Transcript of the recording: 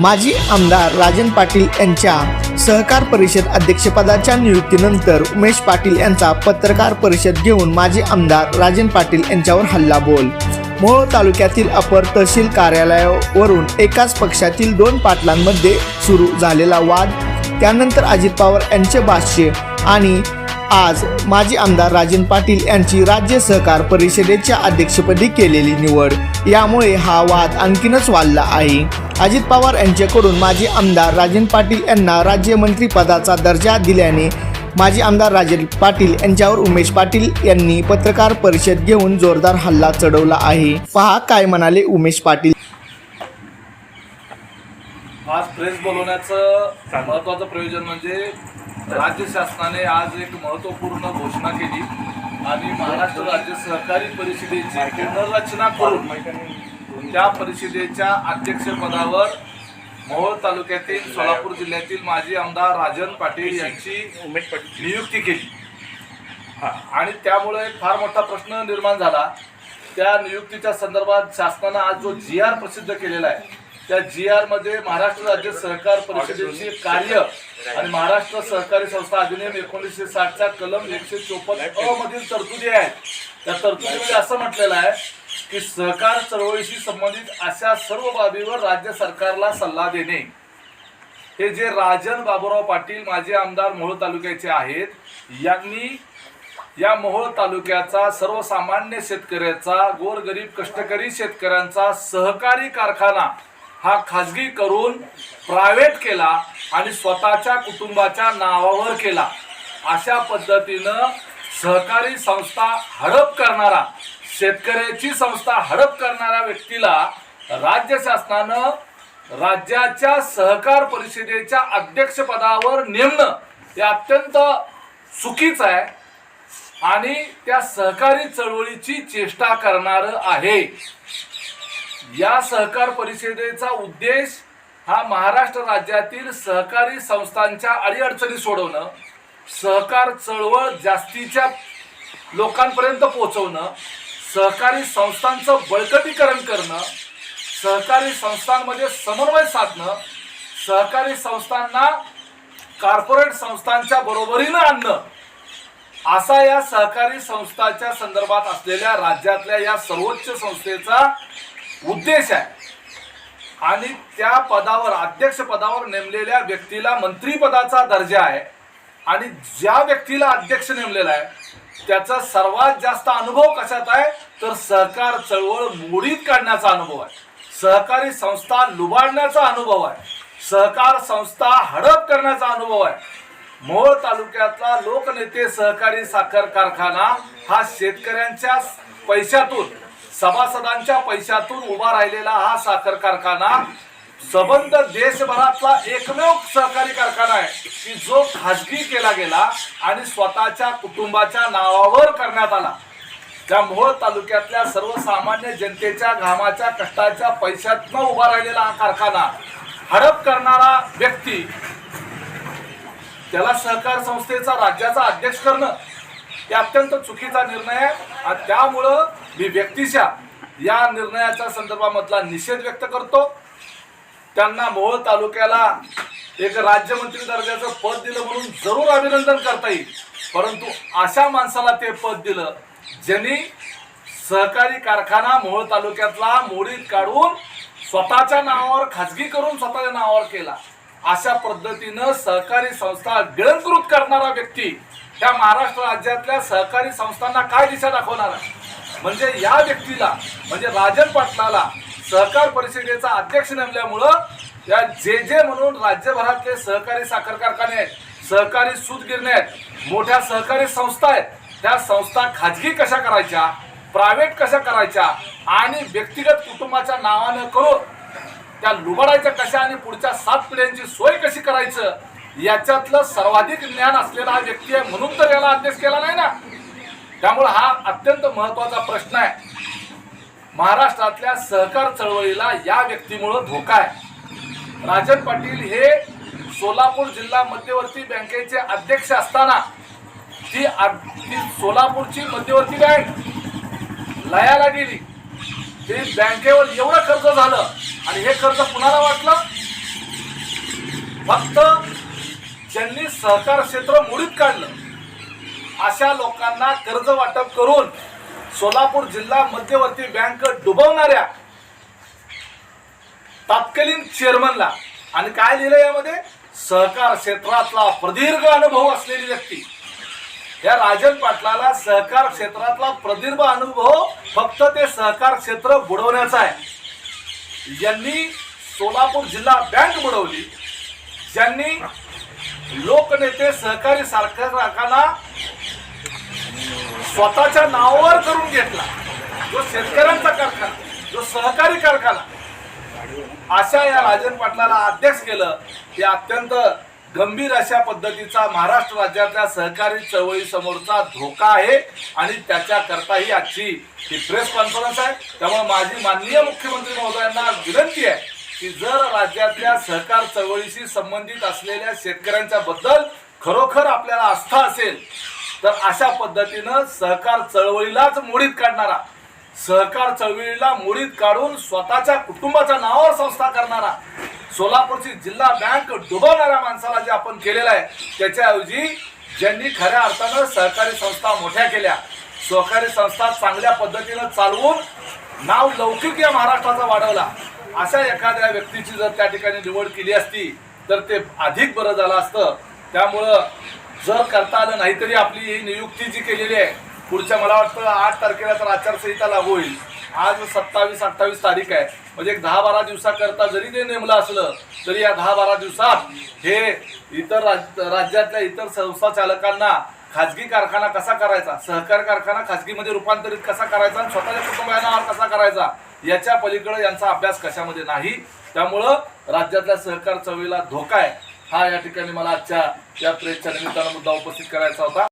माजी आमदार राजन पाटील यांच्या सहकार परिषद अध्यक्षपदाच्या नियुक्तीनंतर उमेश पाटील यांचा पत्रकार परिषद घेऊन माजी आमदार राजन पाटील यांच्यावर हल्लाबोल. मोहोळ तालुक्यातील अपर तहसील कार्यालयावरून एकाच पक्षातील दोन पाटलांमध्ये सुरू झालेला वाद. त्यानंतर अजित पवार यांचे भाष्य आणि आज माजी आमदार राजन पाटील यांची राज्य सहकार परिषदेच्या अध्यक्षपदी केलेली निवड. यामुळे हा वाद आणखीनच वाढला आहे. अजित पवार यांच्याकडून माजी आमदार राजन पाटील यांना राज्यमंत्रीपदाचा दर्जा दिल्याने माजी आमदार राजन पाटील यांच्यावर उमेश पाटील यांनी पत्रकार परिषद घेऊन जोरदार हल्ला चढवला आहे. पहा काय म्हणाले उमेश पाटील. आज प्रेस बोलवण्याचं महत्वाचं प्रयोजन म्हणजे राज्य शासनाने आज एक महत्त्वपूर्ण घोषणा केली आणि महाराष्ट्र राज्य सहकारी परिषदेची पुनर्रचना करून त्या परिषदेच्या अध्यक्षपदावर मोहोळ तालुक्यातील सोलापूर जिल्ह्यातील माजी आमदार राजन पाटील यांची नियुक्ती केली. आणि त्यामुळे एक फार मोठा प्रश्न निर्माण झाला. त्या नियुक्तीच्या संदर्भात शासनानं आज जो जी आर प्रसिद्ध केलेला आहे त्या जी आरमध्ये महाराष्ट्र राज्य सहकार परिषदेचे कार्य आणि महाराष्ट्र सहकारी संस्था अधिनियम एकोणीसशे साठच्या कलम एकशे चोपन्न अ मधील तरतुदी आहेत. त्या तरतुदीमध्ये असं म्हटलेलं आहे की सहकार चळवळीशी संबंधित अशा सर्व बाबीवर राज्य सरकारला सल्ला देणे. हे जे राजन बाबूराव पाटील माजी आमदार मोहोळ तालुक्याचे आहेत यांनी या मोहोळ तालुक्याचा सर्वसामान्य शेतकऱ्याचा गोरगरीब कष्टकरी शेतकऱ्यांचा सहकारी कारखाना हा खाजगी करून प्रायव्हेट केला आणि स्वतःच्या कुटुंबाच्या नावावर केला. अशा पद्धतीनं सहकारी संस्था हडप करणारा शेतकऱ्याची संस्था हडप करणाऱ्या व्यक्तीला राज्य शासनानं राज्याच्या सहकार परिषदेच्या अध्यक्षपदावर नेमणं हे अत्यंत चुकीचं आहे आणि त्या सहकारी चळवळीची चेष्टा करणारं आहे. या सहकार परिषदेचा उद्देश हा महाराष्ट्र राज्यातील सहकारी संस्थांच्या अडीअडचणी सोडवणं सहकार चळवळ जास्तीच्या लोकांपर्यंत पोहोचवणं सहकारी संस्थांचं बळकटीकरण करणं सहकारी संस्थांमध्ये समन्वय साधणं सहकारी संस्थांना कॉर्पोरेट संस्थांच्या बरोबरीनं आणणं असा या सहकारी संस्थाच्या संदर्भात असलेल्या राज्यातल्या या सर्वोच्च संस्थेचा उद्देश आहे. आणि त्या पदावर अध्यक्ष पदावर नेमलेल्या व्यक्तीला मंत्रीपदाचा दर्जा आहे. आणि ज्या व्यक्तीला अध्यक्ष नेमलेला आहे त्याचा सर्वात जास्त अनुभव कशात आहे? तर सहकार चळवळ मोडीत काढण्याचा अनुभव आहे. सहकारी संस्था लुबाडण्याचा अनुभव आहे. सहकार संस्था हडप करण्याचा अनुभव आहे. मोहोळ तालुक्यातला लोकनेते सहकारी साखर कारखाना हा शेतकऱ्यांच्या पैशातून सभासदांच्या पैशातून उभा राहिलेला हा साखर कारखाना सबंध देशभरातला एकमेव सहकारी कारखाना आहे. की जो खाजगी केला गेला आणि स्वतःच्या कुटुंबाच्या नावावर करण्यात आला. त्या मोहोळ तालुक्यातल्या सर्वसामान्य जनतेच्या घामाच्या कष्टाच्या पैशातनं उभा राहिलेला हा कारखाना हडप करणारा व्यक्ती त्याला सहकार संस्थेचा राज्याचा अध्यक्ष करणं हे अत्यंत चुकीचा निर्णय आहे. आणि त्यामुळं मी व्यक्तिशा या निर्णयाच्या संदर्भामधला निषेध व्यक्त करतो. त्यांना मोहोळ तालुक्याला एक राज्यमंत्री दर्जाचं पद दिलं म्हणून जरूर अभिनंदन करता येईल. परंतु अशा माणसाला ते पद दिलं ज्यांनी सहकारी कारखाना मोहोळ तालुक्यातला मोडीत काढून स्वतःच्या नावावर खाजगी करून स्वतःच्या नावावर केला. अशा पद्धतीनं सहकारी संस्था गिळंकृत करणारा व्यक्ती त्या महाराष्ट्र राज्यातल्या सहकारी संस्थांना काय दिशा दाखवणार आहे? म्हणजे या व्यक्तीला म्हणजे राजन पाटलाला सहकार परिषदेचा अध्यक्ष नेमल्यामुळं या जे जे म्हणून राज्यभरातले सहकारी साखर कारखाने आहेत सहकारी सूतगिरणे आहेत मोठ्या सहकारी संस्था आहेत त्या संस्था खाजगी कशा करायच्या प्रायव्हेट कशा करायच्या आणि व्यक्तिगत कुटुंबाच्या नावानं करून त्या लुबाडायच्या कशा आणि पुढच्या सात पिढ्यांची सोय कशी करायचं याच्यातलं सर्वाधिक ज्ञान असलेला हा व्यक्ती आहे म्हणून तर याला अध्यक्ष केला नाही ना. त्यामुळे हा अत्यंत महत्त्वाचा प्रश्न आहे. महाराष्ट्रातल्या सहकार चळवळीला या व्यक्तीमुळं धोका आहे. राजन पाटील हे सोलापूर जिल्हा मध्यवर्ती बँकेचे अध्यक्ष असताना ती ती सोलापूरची मध्यवर्ती बँक लयाला गेली. ते बँकेवर एवढं कर्ज झालं आणि हे कर्ज कुणाला वाटलं? फक्त ज्यांनी सहकार क्षेत्र मोडीत काढलं. अशा लोकांना कर्ज वाटप करून सोलापूर जिल्हा मध्यवर्ती बँक डुबवणाऱ्या तत्कालीन चेअरमनला आणि काय लिहिलं यामध्ये? सहकार क्षेत्रातला प्रदीर्घ अनुभव असलेली व्यक्ती. या राजन पाटलाला सहकार क्षेत्रातला प्रदीर्घ अनुभव फक्त ते सहकार क्षेत्र बुडवण्याचा आहे. यांनी सोलापूर जिल्हा बँक बुडवली. ज्यांनी लोकनेते सहकारी सारख्या स्वतःच्या नावावर करून घेतला. जो शेतकऱ्यांचा कारखाना जो सहकारी कारखाना. अशा या राजन पाटलाला अध्यक्ष केलं. हे अत्यंत गंभीर अशा पद्धतीचा महाराष्ट्र राज्यातल्या सहकारी चळवळी समोरचा धोका आहे आणि त्याच्याकरता ही आजची ही प्रेस कॉन्फरन्स आहे. त्यामुळे माझी माननीय मुख्यमंत्री महोदयांना विनंती आहे की जर राज्यातल्या सहकार चळवळीशी संबंधित असलेल्या शेतकऱ्यांच्या बद्दल खरोखर आपल्याला आस्था असेल तर अशा पद्धतीनं सहकार चळवळीलाच मोडीत काढणारा सहकार चळवळीला मोडीत काढून स्वतःच्या कुटुंबाच्या नावावर संस्था करणारा सोलापूरची जिल्हा बँक डुबवणाऱ्या माणसाला जे आपण केलेलं आहे त्याच्याऐवजी ज्यांनी खऱ्या अर्थानं सहकारी संस्था मोठ्या केल्या सहकारी संस्था चांगल्या पद्धतीनं चालवून नाव लौकिक या महाराष्ट्राचा वाढवला अशा एखाद्या व्यक्तीची जर त्या ठिकाणी निवड केली असती तर ते अधिक बरं झालं असतं. त्यामुळं जर करता आलं नाही तरी आपली ही नियुक्ती जी केलेली आहे पुढच्या मला वाटतं आठ तारखेला तर आचारसंहिता लागू होईल. आज सत्तावीस अठ्ठावीस तारीख आहे. म्हणजे एक दहा बारा दिवसाकरता जरी ते नेमलं असलं तरी या दहा बारा दिवसात हे इतर राज- राज्यातल्या इतर संस्था चालकांना खाजगी कारखाना कसा करायचा सहकार कारखाना खाजगीमध्ये रूपांतरित कसा करायचा आणि स्वतःच्या कुटुंबांना कसा करायचा याच्या पलीकडे यांचा अभ्यास कशामध्ये नाही? त्यामुळं राज्यातल्या सहकार चवीला धोका आहे. हा या ठिकाणी मला आजच्या या प्रेसच्या निमित्तानं मुद्दा उपस्थित करायचा होता.